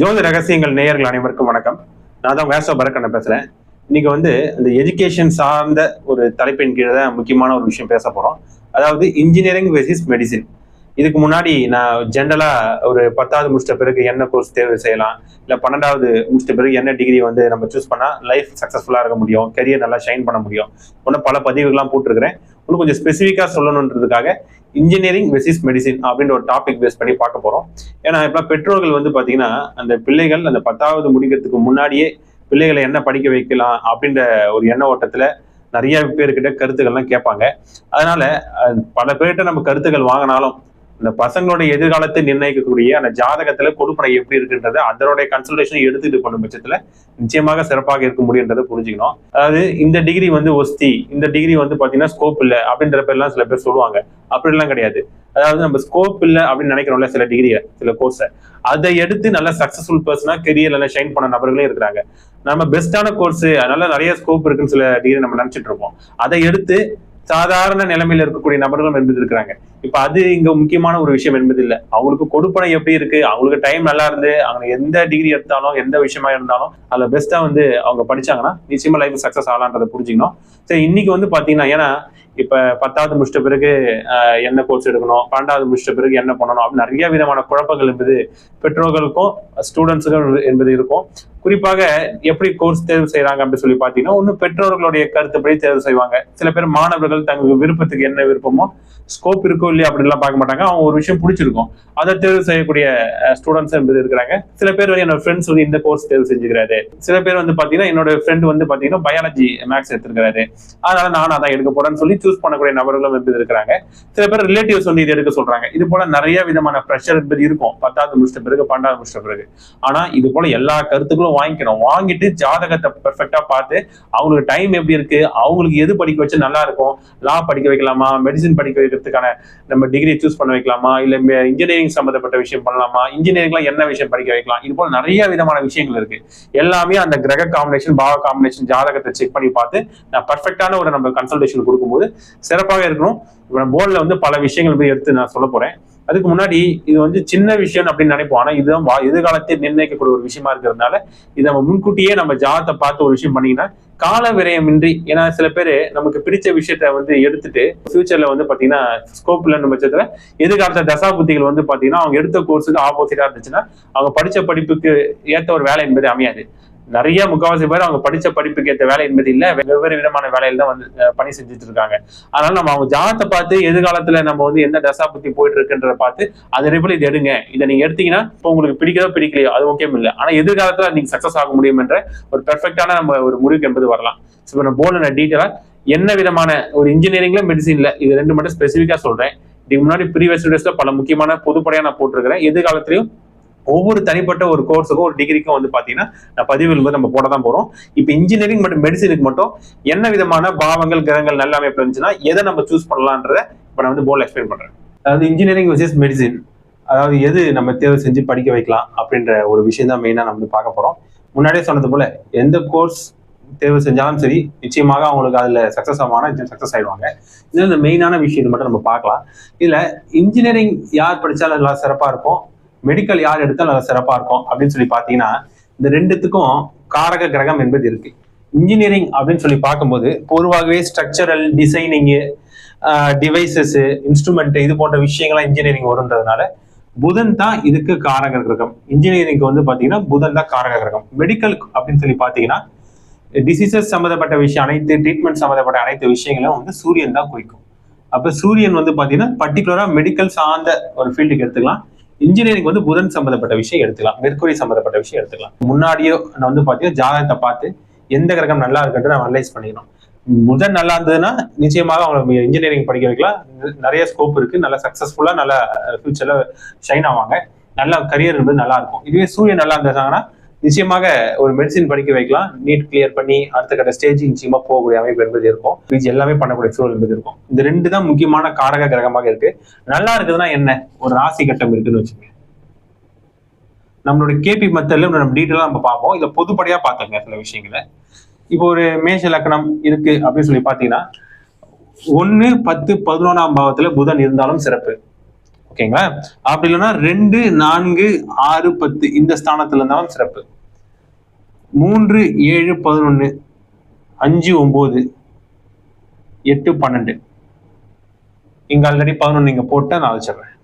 ஜோதி ரகசியங்கள் நேயர்கள் அனைவருக்கும் வணக்கம். நான் தான் வேசோ பரக்கண்ண பேசுறேன். இன்னைக்கு வந்து இந்த எஜுகேஷன் சார்ந்த ஒரு தலைப்பின் கீழே தான் முக்கியமான ஒரு விஷயம் பேச போறோம். அதாவது இன்ஜினியரிங் வெர்சஸ் மெடிசின் இதுக்கு முன்னாடி நான் ஜென்ரலா ஒரு பத்தாவது முடிச்சிட்ட பிறகு என்ன கோர்ஸ் தேர்வு செய்யலாம் இல்ல பன்னெண்டாவது முடிச்சிட்ட பிறகு என்ன டிகிரி வந்து நம்ம சூஸ் பண்ணா லைஃப் சக்சஸ்ஃபுல்லா இருக்க முடியும் கரியர் நல்லா ஷைன் பண்ண முடியும். ஒன்றும் பல பதிவுகள்லாம் போட்டிருக்கிறேன். இன்னும் கொஞ்சம் ஸ்பெசிஃபிக்கா சொல்லணுன்றதுக்காக இன்ஜினியரிங் வெசிஸ் மெடிசின் அப்படின்ற ஒரு டாபிக் பேஸ் பண்ணி பார்க்க போகிறோம் ஏன்னா இப்போ பெற்றோர்கள் வந்து பார்த்தீங்கன்னா அந்த பிள்ளைகள் அந்த பத்தாவது முடிக்கிறதுக்கு முன்னாடியே பிள்ளைகளை என்ன படிக்க வைக்கலாம் அப்படின்ற ஒரு எண்ண ஓட்டத்தில் நிறைய பேர்கிட்ட கருத்துக்கள்லாம் கேட்பாங்க. அதனால பல பேர்கிட்ட நம்ம கருத்துக்கள் வாங்கினாலும் இந்த பசங்களோட எதிர்காலத்தை நிர்ணயிக்கக்கூடிய அந்த ஜாதகத்துல கொடுப்பனை எப்படி இருக்குன்றது அதனுடைய கன்சல்டேஷன் எடுத்துட்டு பண்ணும் பட்சத்துல நிச்சயமாக சிறப்பாக இருக்க முடியுன்றதை புரிஞ்சுக்கணும். அதாவது இந்த டிகிரி வந்து ஒஸ்தி இந்த டிகிரி வந்து பாத்தீங்கன்னா ஸ்கோப் இல்லை அப்படின்ற பேர்லாம் சில பேர் சொல்லுவாங்க. அப்படிலாம் கிடையாது. அதாவது நம்ம ஸ்கோப் இல்லை அப்படின்னு நினைக்கிறோம்ல சில டிகிரியை சில கோர்ஸை அதை எடுத்து நல்ல சக்சஸ்ஃபுல் பர்சனா கெரியர் ஷைன் பண்ண நபர்களும் இருக்கிறாங்க. நம்ம பெஸ்டான கோர்ஸ் அதனால நிறைய ஸ்கோப் இருக்குன்னு சில டிகிரி நம்ம நினைச்சிட்டு இருப்போம். அதை எடுத்து சாதாரண நிலைமையில இருக்கக்கூடிய நபர்களும் என்பது இருக்கிறாங்க இப்ப அது இங்க முக்கியமான ஒரு விஷயம் என்பது இல்லை அவங்களுக்கு கொடுப்பனை எப்படி இருக்கு? அவங்களுக்கு டைம் நல்லா இருந்து அவங்க எந்த டிகிரி எடுத்தாலும் எந்த விஷயமா இருந்தாலும் அதுல பெஸ்டா வந்து அவங்க படிச்சாங்கன்னா நிச்சயமா லைஃப் சக்சஸ் ஆகலான்றதை புரிஞ்சுக்கணும். சரி இன்னைக்கு வந்து பாத்தீங்கன்னா ஏன்னா இப்ப பத்தாவது முடிச்சிட்ட பிறகு என்ன கோர்ஸ் எடுக்கணும்? பன்னெண்டாவது முடிச்சிட்ட பிறகு என்ன பண்ணணும்? அப்படின்னு நிறைய விதமான குழப்பங்கள் என்பது பெற்றோர்களுக்கும் ஸ்டூடெண்ட்ஸுக்கும் என்பது இருக்கும். குறிப்பாக எப்படி கோர்ஸ் தேர்வு செய்யறாங்க அப்படின்னு சொல்லி பாத்தீங்கன்னா ஒண்ணு பெற்றோர்களுடைய கருத்துப்படி தேர்வு செய்வாங்க. சில பேர் மாணவர்கள் தங்களுக்கு விருப்பத்துக்கு என்ன விருப்பமோ ஸ்கோப் இருக்கோ இல்லையா அப்படின்லாம் பார்க்க மாட்டாங்க. அவங்க ஒரு விஷயம் பிடிச்சிருக்கும். அதை தேர்வு செய்யக்கூடிய ஸ்டூடெண்ட்ஸ் என்பது இருக்கிறாங்க. சில பேர் வந்து என்னோட ஃப்ரெண்ட்ஸ் வந்து இந்த கோர்ஸ் தேர்வு செஞ்சுக்கிறாரு. சில பேர் வந்து பாத்தீங்கன்னா என்னோட ஃப்ரெண்ட் வந்து பாத்தீங்கன்னா பயாலஜி மேக்ஸ் எடுத்திருக்காரு அதனால நானும் அதான் எடுக்க போறேன்னு சொல்லி சூஸ் பண்ணக்கூடிய நபர்களும் என்பது இருக்கிறாங்க. சில பேர் ரிலேட்டிவ்ஸ் வந்து இது எடுக்க சொல்றாங்க. இது போல நிறைய விதமான ப்ரெஷர் என்பது இருக்கும். பத்தாவது முடிச்சிட்ட பிறகு பன்னெண்டாவது முடிச்சிட்ட பிறகு. ஆனா இது போல எல்லா கருத்துக்களும் வாங்கிக்கணும். வாங்கிட்டு ஜாதகத்தை பெர்ஃபெக்டா பார்த்து அவங்களுக்கு டைம் எப்படி இருக்கு? அவங்களுக்கு எது படிக்க வச்சு நல்லா இருக்கும்? லா படிக்க வைக்கலாமா? மெடிசின் படிக்க வைக்கிறதுக்கான நம்ம டிகிரி சூஸ் பண்ண வைக்கலாமா? இல்ல இன்ஜினியரிங் சம்பந்தப்பட்ட விஷயம் பண்ணலாமா? இன்ஜினியரிங்லாம் என்ன விஷயம் படிக்க வைக்கலாம்? இது போல நிறைய விதமான விஷயங்கள் இருக்கு. எல்லாமே அந்த கிரக காம்பினேஷன் பாவ காம்பினேஷன் ஜாதகத்தை செக் பண்ணி பார்த்து நான் பர்ஃபெக்டான ஒரு நம்ம கன்சல்டேஷன் கொடுக்கும்போது சிறப்பாக இருக்கணும். இப்போ போர்டில் வந்து பல விஷயங்கள் போய் எடுத்து நான் சொல்ல போறேன். அதுக்கு முன்னாடி இது வந்து சின்ன விஷயம் அப்படின்னு நினைப்போம். ஆனால் இதுதான் வா- நிர்ணயிக்கக்கூடிய ஒரு விஷயமா இருக்கிறதுனால இதை நம்ம முன்கூட்டியே நம்ம ஜாதத்தை பார்த்து ஒரு விஷயம் பண்ணீங்கன்னா கால விரயமின்றி ஏன்னா சில பேர் நமக்கு பிடிச்ச விஷயத்த வந்து எடுத்துட்டு ஃபியூச்சர்ல வந்து பாத்தீங்கன்னா ஸ்கோப் இல்லைன்னு பட்சத்துல எதிர்காலத்த தசா புத்திகள் வந்து பாத்தீங்கன்னா அவங்க எடுத்த கோர்ஸுக்கு ஆப்போசிட்டா இருந்துச்சுன்னா அவங்க படிச்ச படிப்புக்கு ஏற்ற ஒரு வேலை என்பது அமையாது. நிறைய முக்காவாசி பேர் அவங்க படிச்ச படிப்புக்கு ஏற்ற வேலை என்பது இல்ல. வெவ்வேறு விதமான வேலையில தான் வந்து பணி செஞ்சுட்டு இருக்காங்க அதனால நம்ம அவங்க ஜாதத்தை பார்த்து எதிர்காலத்துல நம்ம வந்து எந்த தசா புத்தி போயிட்டு இருக்குன்றத பார்த்து அது போல இது எடுங்க. இதை நீங்க எடுத்தீங்கன்னா இப்போ உங்களுக்கு பிடிக்கதோ பிடிக்கலையோ அது முக்கியம் இல்லை. ஆனா எதிர்காலத்துல நீங்க சக்சஸ் ஆக முடியும் என்ற ஒரு பெர்ஃபெக்டான நம்ம ஒரு முடிவுக்கு என்பது வரலாம். ஸோ இப்போ நான் போன டீட்டெயிலா என்ன விதமான ஒரு இன்ஜினியரிங்ல மெடிசின்ல இது ரெண்டு மட்டும் ஸ்பெசிஃபிக்காக சொல்றேன். இதுக்கு முன்னாடி ப்ரீவியஸ் டேஸ்ல பல முக்கியமான பொதுப்படையா நான் போட்டிருக்கிறேன். எதிர்காலத்திலையும் ஒவ்வொரு தனிப்பட்ட ஒரு கோர்ஸுக்கும் ஒரு டிகிரிக்கும் வந்து பார்த்தீங்கன்னா நான் பதிவுகள் வந்து நம்ம போட தான் போகிறோம் இப்போ இன்ஜினியரிங் மற்றும் மெடிசினுக்கு மட்டும் என்ன விதமான பாவங்கள் கிரகங்கள் நல்ல அமைப்பு இருந்துச்சுன்னா எதை நம்ம சூஸ் பண்ணலான்றத இப்போ நான் வந்து போர்டில் எக்ஸ்பிளைன் பண்ணுறேன் அதாவது இன்ஜினியரிங் விசஸ் மெடிசின் அதாவது எது நம்ம தேர்வு செஞ்சு படிக்க வைக்கலாம் அப்படின்ற ஒரு விஷயம் தான் மெயினாக நம்ம வந்து பார்க்க போகிறோம் முன்னாடியே சொன்னது போல் எந்த கோர்ஸ் தேர்வு செஞ்சாலும் சரி நிச்சயமாக அவங்களுக்கு அதில் சக்ஸஸ் ஆவானா சக்ஸஸ் ஆயிடுவாங்க. இது இந்த மெயினான விஷயம் மட்டும் நம்ம பார்க்கலாம். இதில் இன்ஜினியரிங் யார் படித்தாலும் நல்லா சிறப்பாக இருக்கும். மெடிக்கல் யார் எடுத்தாலும் நல்லா சிறப்பாக இருக்கும் அப்படின்னு சொல்லி பார்த்தீங்கன்னா இந்த ரெண்டுத்துக்கும் காரக கிரகம் என்பது இருக்கு. இன்ஜினியரிங் அப்படின்னு சொல்லி பார்க்கும்போது பொதுவாகவே ஸ்ட்ரக்சரல் டிசைனிங்கு டிவைசஸ் இன்ஸ்ட்ருமெண்ட் இது போன்ற விஷயங்கள்லாம் இன்ஜினியரிங் வருன்றதுனால புதன் தான் இதுக்கு காரக கிரகம். இன்ஜினியரிங்க்கு வந்து பார்த்தீங்கன்னா புதன் தான் காரக கிரகம். மெடிக்கல் அப்படின்னு சொல்லி பார்த்தீங்கன்னா டிசீசஸ் சம்மந்தப்பட்ட விஷயம் அனைத்து ட்ரீட்மெண்ட் சம்மந்தப்பட்ட அனைத்து விஷயங்களும் வந்து சூரியன் தான் குறிக்கும். அப்போ சூரியன் வந்து பார்த்தீங்கன்னா பர்டிகுலராக மெடிக்கல் சார்ந்த ஒரு ஃபீல்டுக்கு எடுத்துக்கலாம். இன்ஜினியரிங் வந்து புதன் சம்மந்தப்பட்ட விஷயம் எடுத்துக்கலாம். மெர்குரி சம்மந்தப்பட்ட விஷயம் எடுத்துக்கலாம். முன்னாடியோ நான் வந்து பார்த்தீங்கன்னா ஜாதகத்தை பார்த்து எந்த கிரகம் நல்லா இருக்குன்ட்டு நம்ம அனலைஸ் பண்ணிக்கணும். புதன் நல்லா இருந்ததுன்னா நிச்சயமாக அவங்க இன்ஜினியரிங் படிக்க வைக்கலாம். நிறைய ஸ்கோப் இருக்கு. நல்லா சக்சஸ்ஃபுல்லா நல்லா ஃபியூச்சர்ல ஷைன் ஆவாங்க. நல்ல கரியர் இருந்தது நல்லா இருக்கும். இதுவே சூரியன் நல்லா இருந்தாங்கன்னா நிச்சயமாக ஒரு மெடிசின் படிக்க வைக்கலாம். நீட் கிளியர் பண்ணி அடுத்த கட்ட ஸ்டேஜ் நிச்சயமா போகக்கூடிய அமைப்பு என்பது இருக்கும். இது எல்லாமே பண்ணக்கூடிய சூழல் என்பது இருக்கும். இந்த ரெண்டு தான் முக்கியமான காரக கிரகமாக இருக்கு. நல்லா இருக்குதுன்னா என்ன? ஒரு ராசி கட்டம் இருக்குன்னு வச்சுக்கோங்க. நம்மளுடைய கேபி மெத்தட்ல நம்ம டீட்டெயிலாக நம்ம பார்ப்போம். இதை பொதுப்படையா பார்த்துங்க சில விஷயங்களை. இப்போ ஒரு மேஷ லக்கணம் இருக்கு அப்படின்னு சொல்லி பார்த்தீங்கன்னா ஒன்னு பத்து பதினொன்றாம் பாவத்துல புதன் இருந்தாலும் சிறப்பு. ஓகேங்களா? அப்படி இல்லைன்னா ரெண்டு நான்கு ஆறு பத்து இந்த ஸ்தானத்துல இருந்தாலும் சிறப்பு. மூன்று ஏழு பதினொன்னு அஞ்சு ஒன்பது எட்டு பன்னெண்டு. இங்க ஆல்ரெடி பதினொன்று நீங்க போட்டா நான் வச்சிடுறேன்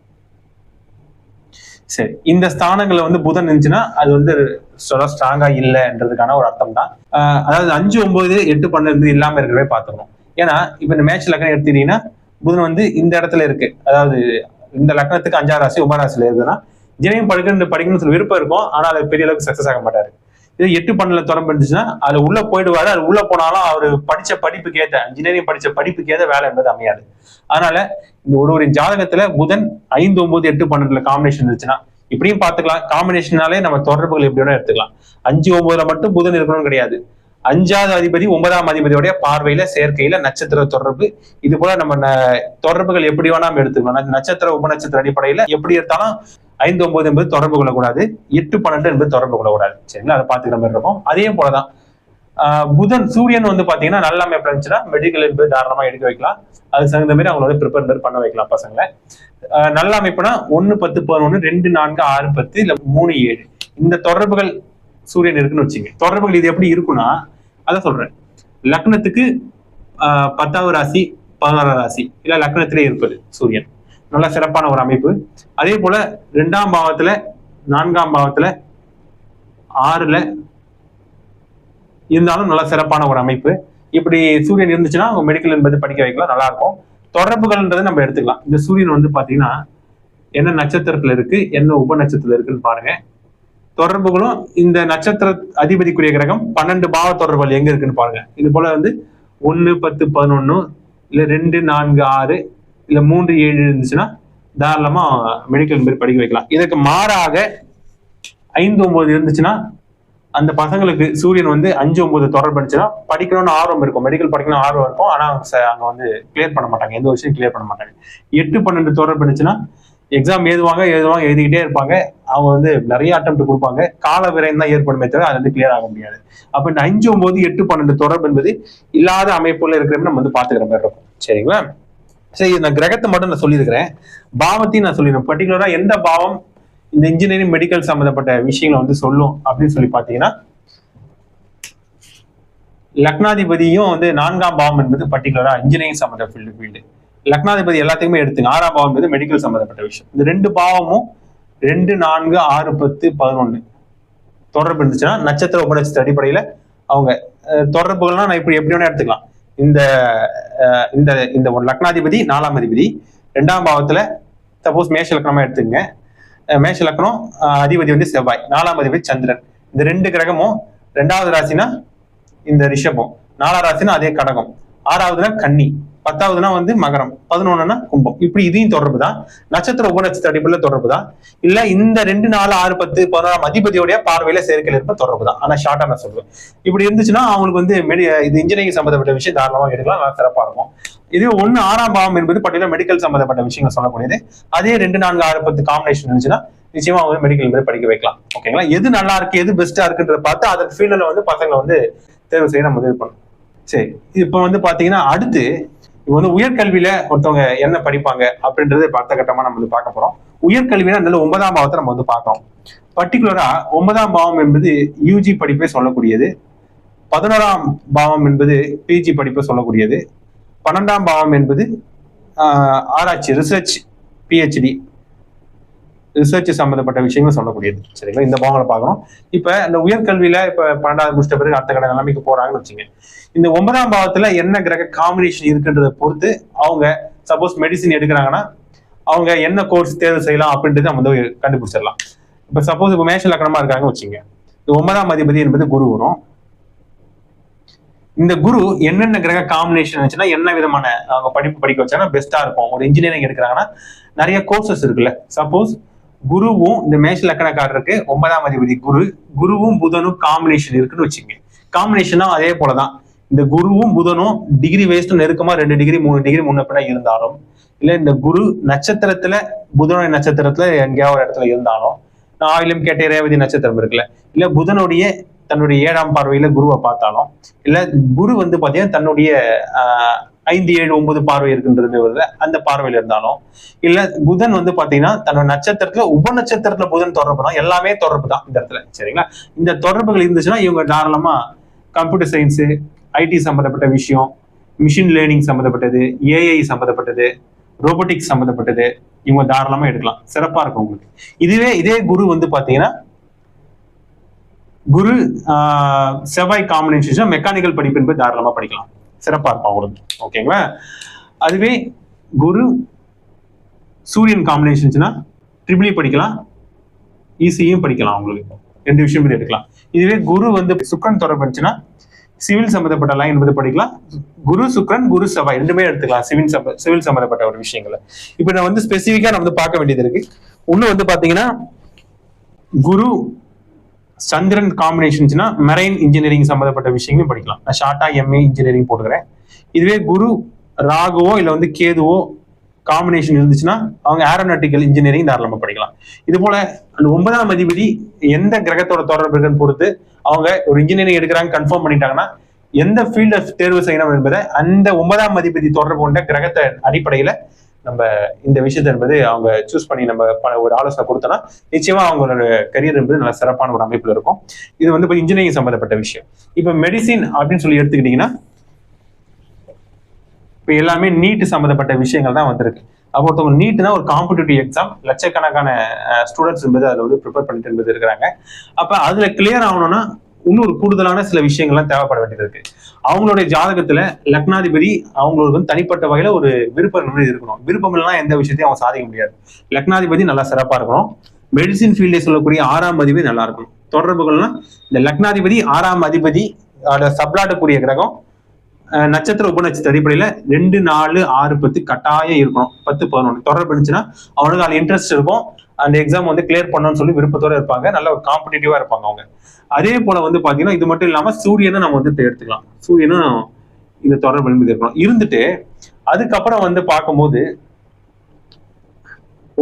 சரி இந்த ஸ்தானங்களை வந்து புதன் இருந்துச்சுன்னா அது வந்து சொல்ல ஸ்ட்ராங்கா இல்லைன்றதுக்கான ஒரு அர்த்தம் தான். ஆஹ் அதாவது அஞ்சு ஒன்பது எட்டு பன்னெண்டு இல்லாம இருக்கிறவே பாத்துக்கணும் ஏன்னா இப்ப இந்த மேட்ச் லக்கணம் எடுத்துட்டீங்கன்னா புதன் வந்து இந்த இடத்துல இருக்கு. அதாவது இந்த லக்னத்துக்கு அஞ்சாம் ராசி ஒன்பதாம் ராசியில இருக்குதுன்னா இன்ஜினியரிங் படிக்கணும் படிக்கணும்னு சொல்லி விருப்பம் இருக்கும். ஆனால் அது பெரிய அளவுக்கு சக்சஸ் ஆக மாட்டாரு. இது எட்டு பன்னெண்டுல தொடர்பு இருந்துச்சுன்னா அது உள்ள போயிடுவாரு அது உள்ள போனாலும் அவர் படிச்ச படிப்புக்கு ஏத்த இன்ஜினியரிங் படிச்ச படிப்புக்கு ஏத்த வேலை என்பது அமையாது. அதனால இந்த ஒரு ஒரு ஜாதகத்துல புதன் ஐந்து ஒன்பது எட்டு பன்னெண்டுல காம்பினேஷன் இருந்துச்சுன்னா இப்படியும் பார்த்துக்கலாம். காம்பினேஷனாலே நம்ம தொடர்புகள் எப்படி வேணா எடுத்துக்கலாம். அஞ்சு ஒன்பதுல மட்டும் புதன் இருக்கணும்னு கிடையாது. அஞ்சாவது அதிபதி ஒன்பதாம் அதிபதியோடைய பார்வையில சேர்க்கையில நட்சத்திர தொடர்பு. இது போல நம்ம தொடர்புகள் எப்படி வேணா நம்ம எடுத்துக்கலாம். நட்சத்திர உபநட்சத்திர அடிப்படையில எப்படி எடுத்தாலும் ஐந்து ஒன்பது என்பது தொடர்பு கொள்ளக்கூடாது. எட்டு பன்னெண்டு என்பது தொடர்பு கொள்ளக்கூடாது. சரிங்களா? அதை பார்த்துக்கிற மாதிரி இருக்கும். அதே போலதான் புதன் சூரியன் வந்து பாத்தீங்கன்னா நல்ல அமைப்பு இருந்துச்சுன்னா மெடிக்கல் என்பது தாராளமா எடுக்க வைக்கலாம். அது தகுந்த மாதிரி அவங்களோட ப்ரிப்பேர் பண்ண வைக்கலாம் பசங்களை. நல்ல அமைப்புனா ஒன்னு பத்து பதினொன்னு ரெண்டு நான்கு ஆறு பத்து இல்ல மூணு ஏழு. இந்த தொடர்புகள் சூரியன் இருக்குன்னு வச்சுங்க தொடர்புகள் இது எப்படி இருக்குன்னா அதான் சொல்றேன். லக்னத்துக்கு ஆஹ் பத்தாவது ராசி பதினோராம் ராசி. இல்ல லக்னத்திலே இருப்பது சூரியன். நல்ல சிறப்பான ஒரு அமைப்பு. அதே போல ரெண்டாம் பாவத்துல நான்காம் பாவத்துல ஆறுல இருந்தாலும் நல்ல சிறப்பான ஒரு அமைப்பு. இப்படி சூரியன் இருந்துச்சுன்னா அவங்க மெடிக்கல் என்பது படிக்க வைக்கலாம் நல்லா இருக்கும். தொடர்புகள்ன்றதை நம்ம எடுத்துக்கலாம். இந்த சூரியன் வந்து பாத்தீங்கன்னா என்ன நட்சத்திரத்துல இருக்கு என்ன உப நட்சத்திரத்துல இருக்குன்னு பாருங்க. தொடர்புகளும் இந்த நட்சத்திர அதிபதிக்குரிய கிரகம் பன்னெண்டு பாவ தொடர்புகள் எங்க இருக்குன்னு பாருங்க. இது போல வந்து ஒன்னு பத்து பதினொன்னு இல்ல ரெண்டு நான்கு ஆறு இல்ல மூன்று ஏழு இருந்துச்சுன்னா தாராளமா மெடிக்கல் மாதிரி படிக்க வைக்கலாம். இதற்கு மாறாக ஐந்து ஒன்பது இருந்துச்சுன்னா அந்த பசங்களுக்கு சூரியன் வந்து அஞ்சு ஒன்பது தொடர்பு இருந்துச்சுன்னா படிக்கணும்னு ஆர்வம் இருக்கும். மெடிக்கல் படிக்கணும்னு ஆர்வம் இருக்கும். ஆனா அவங்க ச- அங்க வந்து கிளியர் பண்ண மாட்டாங்க. எந்த விஷயம் கிளியர் பண்ண மாட்டாங்க. எட்டு பன்னெண்டு தொடர்பு இருந்துச்சுன்னா எக்ஸாம் எழுதுவாங்க எழுதுவாங்க எழுதிக்கிட்டே இருப்பாங்க. அவங்க வந்து நிறைய அட்டம் கொடுப்பாங்க. கால விரையும் தான் ஏற்படுமே தவிர அது வந்து கிளியர் ஆக முடியாது. அப்ப இந்த அஞ்சு ஒன்பது எட்டு பன்னெண்டு தொடர்பு என்பது இல்லாத அமைப்புல இருக்கிறப்ப நம்ம வந்து பாத்துக்கிற மாதிரி இருக்கும். சரிங்களா? சரி நான் கிரகத்தை மட்டும் நான் சொல்லியிருக்கிறேன். பாவத்தையும் நான் சொல்லிடுறேன். பர்டிகுலரா எந்த பாவம் இந்த இன்ஜினியரிங் மெடிக்கல் சம்பந்தப்பட்ட விஷயங்களை வந்து சொல்லும் அப்படின்னு சொல்லி பாத்தீங்கன்னா லக்னாதிபதியும் வந்து நான்காம் பாவம் என்பது பர்டிகுலரா இன்ஜினியரிங் சம்பந்த ஃபீல்டு ஃபீல்டு லக்னாதிபதி எல்லாத்துக்குமே எடுத்துங்க. ஆறாம் பாவம் என்பது மெடிக்கல் சம்பந்தப்பட்ட விஷயம். இந்த ரெண்டு பாவமும் ரெண்டு நான்கு ஆறு பத்து பதினொன்னு தொடர்பு இருந்துச்சுன்னா நட்சத்திர உபநட்சத்திர அடிப்படையில அவங்க தொடர்புகள்னா தொடர்புகள்லாம் நான் இப்படி எப்படி வேணா எடுத்துக்கலாம். இந்த இந்த இந்த ஒரு லக்னாதிபதி நாலாம் அதிபதி ரெண்டாம் பாவத்துல சப்போஸ் மேஷ லக்னமா எடுத்துங்க மேஷ லக்னம் அதிபதி வந்து செவ்வாய் நாலாம் அதிபதி சந்திரன். இந்த ரெண்டு கிரகமும் ரெண்டாவது ராசினா இந்த ரிஷபம் நாலாம் ராசினா அதே கடகம் ஆறாவதுனா கன்னி. பத்தாவதுனா வந்து மகரம் பதினொன்னுனா கும்பம். இப்படி இதையும் தொடர்பு தான் நட்சத்திர உபநட்சத்திர அடிப்படையில தொடர்பு தான் இல்ல இந்த ரெண்டு நாலு ஆறு பத்து பதினோராம் அதிபதியோடைய பார்வையில சேர்க்கையில் இருப்ப தொடர்பு தான் ஆனா ஷார்ட்டா நான் சொல்றேன். இப்படி இருந்துச்சுன்னா அவங்களுக்கு வந்து மெடி இது இன்ஜினியரிங் சம்பந்தப்பட்ட விஷயம் தாராளமாக எடுக்கலாம். நல்லா சிறப்பா இருக்கும். இதே ஒன்னு ஆறாம் பாவம் என்பது பட்டியல மெடிக்கல் சம்பந்தப்பட்ட விஷயங்கள் சொல்லக்கூடியது. அதே ரெண்டு நான்கு ஆறு பத்து காம்பினேஷன் இருந்துச்சுன்னா நிச்சயமா அவங்க மெடிக்கல் மாதிரி படிக்க வைக்கலாம். ஓகேங்களா எது நல்லா இருக்கு எது பெஸ்டா இருக்குன்றத பார்த்து அதற்கு ஃபீல்டில் வந்து பசங்களை வந்து தேர்வு செய்ய நம்ம இது பண்ணணும். சரி. இப்போ வந்து பாத்தீங்கன்னா அடுத்து இப்போ வந்து உயர்கல்வியில ஒருத்தவங்க என்ன படிப்பாங்க அப்படின்றது இப்ப அடுத்த கட்டமா நம்ம வந்து பார்க்க போறோம். உயர்கல்வினா நல்ல ஒன்பதாம் பாவத்தை நம்ம வந்து பார்க்கறோம். பர்டிகுலரா ஒன்பதாம் பாவம் என்பது யூஜி படிப்பை சொல்லக்கூடியது. பதினோராம் பாவம் என்பது பிஜி படிப்பை சொல்லக்கூடியது. பன்னெண்டாம் பாவம் என்பது ஆராய்ச்சி ரிசர்ச் பிஹெச்டி ரிசர்ச் சம்மந்தப்பட்ட விஷயங்கள் சொல்லக்கூடியது. சரிங்களா? இந்த பாவங்களை பார்க்குறோம் இப்போ இந்த உயர்கல்வியில் இப்போ பன்னெண்டாவது முடிச்சிட்ட பிறகு அடுத்த கடை நிலைமைக்கு போறாங்கன்னு வச்சுங்க இந்த ஒன்பதாம் பாவத்தில் என்ன கிரக காம்பினேஷன் இருக்குன்றதை பொறுத்து அவங்க சப்போஸ் மெடிசின் எடுக்கிறாங்கன்னா அவங்க என்ன கோர்ஸ் தேர்வு செய்யலாம் அப்படின்றத நம்ம வந்து கண்டுபிடிச்சிடலாம். இப்போ சப்போஸ் இப்போ மேஷ லக்னமா இருக்காங்க வச்சுங்க இந்த ஒன்பதாம் அதிபதி என்பது குரு வரும். இந்த குரு என்னென்ன கிரக காம்பினேஷன் இருந்துச்சுன்னா என்ன விதமான அவங்க படிப்பு படிக்க வச்சாங்கன்னா பெஸ்ட்டாக இருக்கும் ஒரு இன்ஜினியரிங் எடுக்கிறாங்கன்னா நிறைய கோர்சஸ் இருக்குல்ல. சப்போஸ் குருவும் இந்த மேஷ லக்கணக்காரருக்கு ஒன்பதாம் அதிபதி குரு குருவும் புதனும் காம்பினேஷன் இருக்குன்னு வச்சுங்க காம்பினேஷனும் அதே போலதான். இந்த குருவும் புதனும் டிகிரி வேஸ்ட் நெருக்கமா ரெண்டு டிகிரி மூணு டிகிரி முன்னப்பினா இருந்தாலும் இல்ல இந்த குரு நட்சத்திரத்துல புதனுடைய நட்சத்திரத்துல எங்கேயாவது ஒரு இடத்துல இருந்தாலும் ஆயிலும் கேட்ட ரேவதி நட்சத்திரம் இருக்குல்ல இல்ல புதனுடைய தன்னுடைய ஏழாம் பார்வையில குருவை பார்த்தாலும் இல்ல குரு வந்து பாத்தீங்கன்னா தன்னுடைய ஐந்து ஏழு ஒன்பது பார்வை இருக்குன்றது அந்த பார்வையில இருந்தாலும் இல்ல புதன் வந்து பாத்தீங்கன்னா தன்னோட நட்சத்திரத்துல உப நட்சத்திரத்துல புதன் தொடர்பு தான் எல்லாமே தொடர்பு தான் இந்த இடத்துல சரிங்களா? இந்த தொடர்புகள் இருந்துச்சுன்னா இவங்க தாராளமா கம்ப்யூட்டர் சயின்ஸ் ஐடி சம்பந்தப்பட்ட விஷயம் மிஷின் லேர்னிங் சம்பந்தப்பட்டது ஏஐ சம்பந்தப்பட்டது ரோபோட்டிக்ஸ் சம்பந்தப்பட்டது இவங்க தாராளமா எடுக்கலாம் சிறப்பா இருக்கும் உங்களுக்கு. இதுவே இதே குரு வந்து பாத்தீங்கன்னா குரு செவ்வாய் காம்பினேஷன் மெக்கானிக்கல் படிப்பு என்பது தாராளமாக படிக்கலாம். சிறப்பாக இருப்பான் அவங்களுக்கு ஓகேங்களா? அதுவே குரு சூரியன் காம்பினேஷன்ஸ்னா ட்ரிபிளி e படிக்கலாம். ஈஸியும் படிக்கலாம் உங்களுக்கு ரெண்டு விஷயம் இது எடுக்கலாம். இதுவே குரு வந்து சுக்கரன் தொடர்பு இருந்துச்சுன்னா சிவில் சம்மந்தப்பட்ட லைன் என்பது படிக்கலாம். குரு சுக்ரன் குரு செவ்வாய் ரெண்டுமே எடுத்துக்கலாம். சிவில் சம்ப சிவில் சம்மந்தப்பட்ட ஒரு விஷயங்களை. இப்போ நான் வந்து ஸ்பெசிஃபிக்காக நான் வந்து பார்க்க வேண்டியது இருக்கு. இன்னும் வந்து பார்த்தீங்கன்னா குரு சந்திரன் காம்பினேஷன்ஸ்னா மெரைன் இன்ஜினியரிங் சம்பந்தப்பட்ட விஷயங்களும் படிக்கலாம். நான் ஷார்ட்டாக எம்ஏ இன்ஜினியரிங் போட்டுக்கிறேன். இதுவே குரு ராகுவோ இல்லை வந்து கேதுவோ காம்பினேஷன் இருந்துச்சுன்னா அவங்க ஏரோநாட்டிக்கல் இன்ஜினியரிங் தாராளமாக படிக்கலாம். இது போல அந்த ஒன்பதாம் அதிபதி எந்த கிரகத்தோட தொடர்பு இருக்குன்னு பொறுத்து அவங்க ஒரு இன்ஜினியரிங் எடுக்கிறாங்க கன்ஃபார்ம் பண்ணிட்டாங்கன்னா எந்த ஃபீல்ட தேர்வு செய்யணும் என்பதை அந்த ஒன்பதாம் அதிபதி தொடர்பு கொண்ட கிரகத்தை அடிப்படையில் நம்ம இந்த விஷயத்தை என்பது அவங்க சூஸ் பண்ணி நம்ம ப- ஒரு ஆலோசனை கொடுத்தோம்னா நிச்சயமா அவங்களோட கரியர் என்பது நல்ல சிறப்பான ஒரு அமைப்புல இருக்கும். இது வந்து இப்போ இன்ஜினியரிங் சம்பந்தப்பட்ட விஷயம். இப்போ மெடிசின் அப்படின்னு சொல்லி எடுத்துக்கிட்டீங்கன்னா இப்போ எல்லாமே நீட்டு சம்பந்தப்பட்ட விஷயங்கள் தான் வந்திருக்கு. அப்போ ஒருத்தவங்க நீட்னா ஒரு காம்படிட்டிவ் எக்ஸாம் லட்சக்கணக்கான ஸ்டூடெண்ட்ஸ் என்பது அதில் வந்து ப்ரிப்பேர் பண்ணிட்டு என்பது இருக்கிறாங்க. அப்போ அதுல கிளியர் ஆகணும்னா இன்னொரு கூடுதலான சில விஷயங்கள்லாம் தேவைப்பட வேண்டியது இருக்கு. அவங்களுடைய ஜாதகத்துல லக்னாதிபதி அவங்களுக்கு வந்து தனிப்பட்ட வகையில ஒரு விருப்பம் என்பது இருக்கணும். விருப்பம் இல்லைன்னா எந்த விஷயத்தையும் அவங்க சாதிக்க முடியாது. லக்னாதிபதி நல்லா சிறப்பா இருக்கணும். மெடிசின் ஃபீல்டே சொல்லக்கூடிய ஆறாம் அதிபதி நல்லா இருக்கணும். தொடர்புகள்னா இந்த லக்னாதிபதி ஆறாம் அதிபதி அதோட சப்ளாட்டக்கூடிய கிரகம் நட்சத்திர உபநட்சத்திர அடிப்படையில ரெண்டு நாலு ஆறு பத்து கட்டாயம் இருக்கணும். பத்து பதினொன்று தொடர்பு இருந்துச்சுன்னா அவனுக்கு அதில் இன்ட்ரெஸ்ட் இருக்கும். அந்த எக்ஸாம் வந்து கிளியர் பண்ணணும்னு சொல்லி விருப்பத்தோட இருப்பாங்க. நல்ல ஒரு காம்படிட்டிவா இருப்பாங்க அவங்க. அதே போல வந்து பாத்தீங்கன்னா இது மட்டும் இல்லாம சூரியனை நம்ம வந்து எடுத்துக்கலாம் சூரியனும் இந்த தொடர்பு என்பது இருக்கணும் இருந்துட்டு அதுக்கப்புறம் வந்து பார்க்கும்போது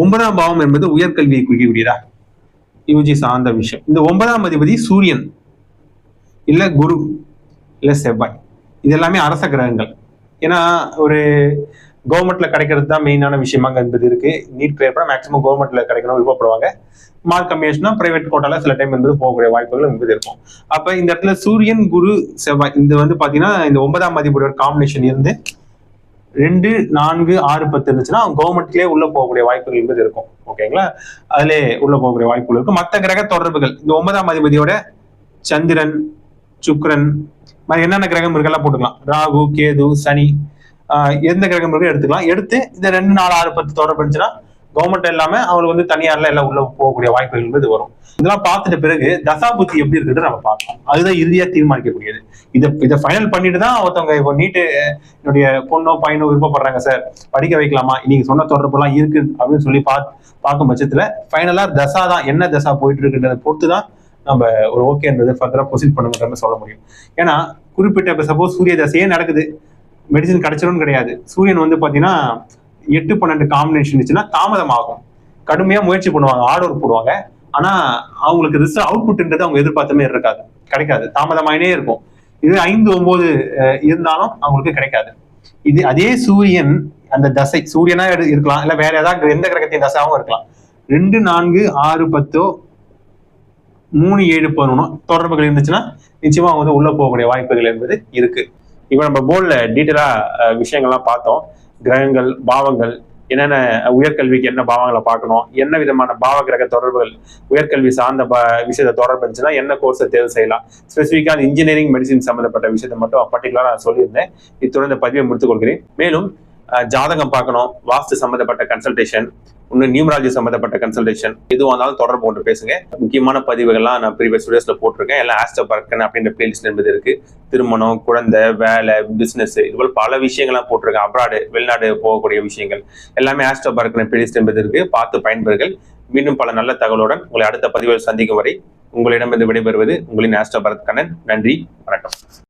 ஒன்பதாம் பாவம் என்பது உயர்கல்வியை குறிக்கக்கூடியதா? யூஜி சார்ந்த விஷயம். இந்த ஒன்பதாம் அதிபதி சூரியன் இல்ல குரு இல்ல செவ்வாய். இது எல்லாமே அரச கிரகங்கள். ஏன்னா ஒரு கவர்மெண்ட்ல கிடைக்கிறது தான் மெயினான விஷயமாக என்பது இருக்கு. நீட் கிளியர் பண்ண மேக்ஸிமம் கவர்மெண்ட்ல கிடைக்கணும் விருப்பப்படுவாங்க. மார்க் கம்மியாச்சுன்னா பிரைவேட் கோட்டால சில டைம் என்பது போகக்கூடிய வாய்ப்புகள் என்பது இருக்கும். அப்ப இந்த இடத்துல சூரியன் குரு செவ்வாய் இந்த வந்து பாத்தீங்கன்னா இந்த ஒன்பதாம் மதிப்புடைய காம்பினேஷன் இருந்து ரெண்டு நான்கு ஆறு பத்து இருந்துச்சுன்னா கவர்மெண்ட்லயே உள்ள போகக்கூடிய வாய்ப்புகள் என்பது இருக்கும். ஓகேங்களா அதுலேயே உள்ள போகக்கூடிய வாய்ப்புகள் இருக்கும். மற்ற கிரக தொடர்புகள். இந்த ஒன்பதாம் அதிபதியோட சந்திரன் சுக்ரன் மாதிரி என்னென்ன கிரகம் இருக்கெல்லாம் போட்டுக்கலாம். ராகு கேது சனி எந்த கிரகம் இருக்கோ எடுத்துக்கலாம். எடுத்து இந்த ரெண்டு நாலு ஆறு பத்து தொடர்பு இருந்துச்சுன்னா கவர்மெண்ட் இல்லாம அவங்களுக்கு வந்து தனியார்ல எல்லாம் உள்ள போகக்கூடிய வாய்ப்புகள் என்பது வரும். இதெல்லாம் பார்த்துட்ட பிறகு தசா புத்தி எப்படி இருக்குன்னு நம்ம பார்க்கலாம். அதுதான் இறுதியா தீர்மானிக்கக்கூடியது. இதை இதை ஃபைனல் பண்ணிட்டு தான் ஒருத்தவங்க இப்போ நீட்டு என்னுடைய பொண்ணோ பையனோ விருப்பப்படுறாங்க சார் படிக்க வைக்கலாமா? நீங்க சொன்ன தொடர்புலாம் இருக்கு அப்படின்னு சொல்லி பார்த்து பார்க்கும் பட்சத்துல ஃபைனலா தசா தான் என்ன தசா போயிட்டு இருக்குன்றதை பொறுத்து தான் நம்ம ஒரு ஓகேன்றது ஃபர்தரா ப்ரொசீட் பண்ணுங்கிற சொல்ல முடியும். ஏன்னா குறிப்பிட்ட இப்போ சப்போஸ் சூரிய தசையே நடக்குது. மெடிசன் கிடைச்சிடும் கிடையாது. சூரியன் வந்து பார்த்தீங்கன்னா எட்டு பன்னெண்டு காம்பினேஷன் இருந்துச்சுன்னா தாமதம் ஆகும் முயற்சி பண்ணுவாங்க ஆர்டர் போடுவாங்க. ஆனால் அவங்களுக்கு ரிசல்ட் அவுட்புட்ன்றது அவங்க எதிர்பார்த்த மாதிரி இருக்காது. கிடைக்காது. தாமதமாயினே இருக்கும். இது ஐந்து ஒம்பது இருந்தாலும் அவங்களுக்கு கிடைக்காது. இது அதே சூரியன் அந்த தசை சூரியனா இரு- இருக்கலாம். இல்லை வேற ஏதாவது எந்த கிரகத்தின் தசாவும் இருக்கலாம். ரெண்டு நான்கு ஆறு பத்தோ மூணு ஏழு பதினொன்று தொடர்புகள் இருந்துச்சுன்னா நிச்சயமா அவங்க வந்து உள்ள போகக்கூடிய வாய்ப்புகள் என்பது இருக்கு. இப்போ நம்ம போர்டில் டீட்டெயிலாக விஷயங்கள்லாம் பார்த்தோம். கிரகங்கள் பாவங்கள் என்னென்ன உயர்கல்விக்கு என்ன பாவங்களை பார்க்கணும் என்ன விதமான பாவ கிரக தொடர்புகள் உயர்கல்வி சார்ந்த ப விஷயத்தை தொடர்பு இருந்துச்சுன்னா என்ன கோர்ஸை தேர்வு செய்யலாம். ஸ்பெசிஃபிக்காக அந்த இன்ஜினியரிங் மெடிசின் சம்மந்தப்பட்ட விஷயத்தை மட்டும் பர்டிகுலராக நான் சொல்லியிருந்தேன். இத்துடன் இந்த பதிவை முடித்துக் கொள்கிறேன். மேலும் ஜாதகம் பார்க்கணும் வாஸ்து சம்மந்தப்பட்ட கன்சல்டேஷன் இன்னும் நியூமராலஜி சம்மந்தப்பட்ட கன்சல்டேஷன் எதுவாக இருந்தாலும் தொடர்பு கொண்டு பேசுங்க. முக்கியமான பதிவுகள்லாம் நான் ப்ரீவியஸ் வீடியோஸ்ல போட்டிருக்கேன். எல்லாம் ஆஸ்டர் பர்க்கன் அப்படின்ற பிளேலிஸ்ட் என்பது இருக்கு. திருமணம் குழந்தை வேலை பிசினஸ் இது போல பல விஷயங்கள்லாம் போட்டிருக்கேன். அப்ராடு வெளிநாடு போகக்கூடிய விஷயங்கள். எல்லாமே ஆஸ்டர் பர்க்கன் பிளேலிஸ்ட் என்பது இருக்கு. பார்த்து பயன்பெறுங்கள். மீண்டும் பல நல்ல தகவலுடன் உங்களை அடுத்த பதிவில் சந்திக்கும் வரை உங்களிடமிருந்து விடைபெறுவது உங்களின் ஆஸ்டர் பரத் கண்ணன். நன்றி வணக்கம்.